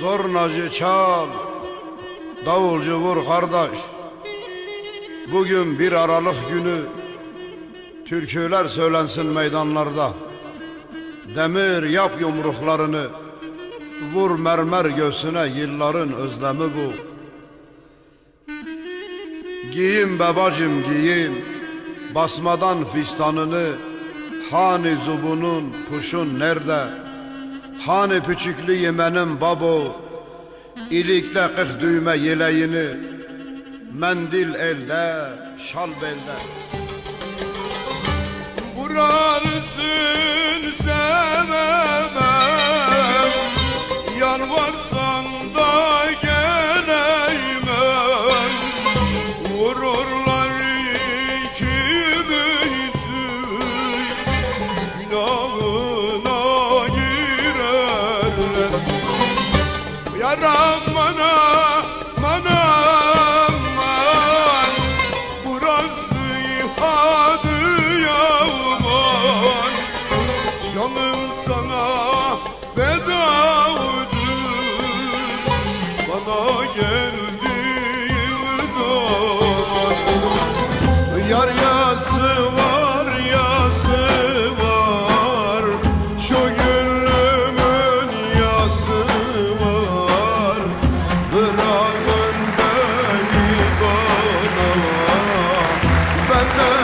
Zurnacı çal, davulcu vur kardeş. Bugün bir Aralık günü türküler söylensin meydanlarda. Demir yap yumruklarını, vur mermer göğsüne yılların özlemi bu. Giyin babacım giyin, basmadan fistanını, hani zubunun kuşun nerede? Hani küçüklü yemenin babo, ilikle kırk düğme yeleğini, mendil elde, şal belde. Buralısın sevemem Yalvarsan da Yaram anam anam aman Burası ihadı yaman Canım sana feda 难得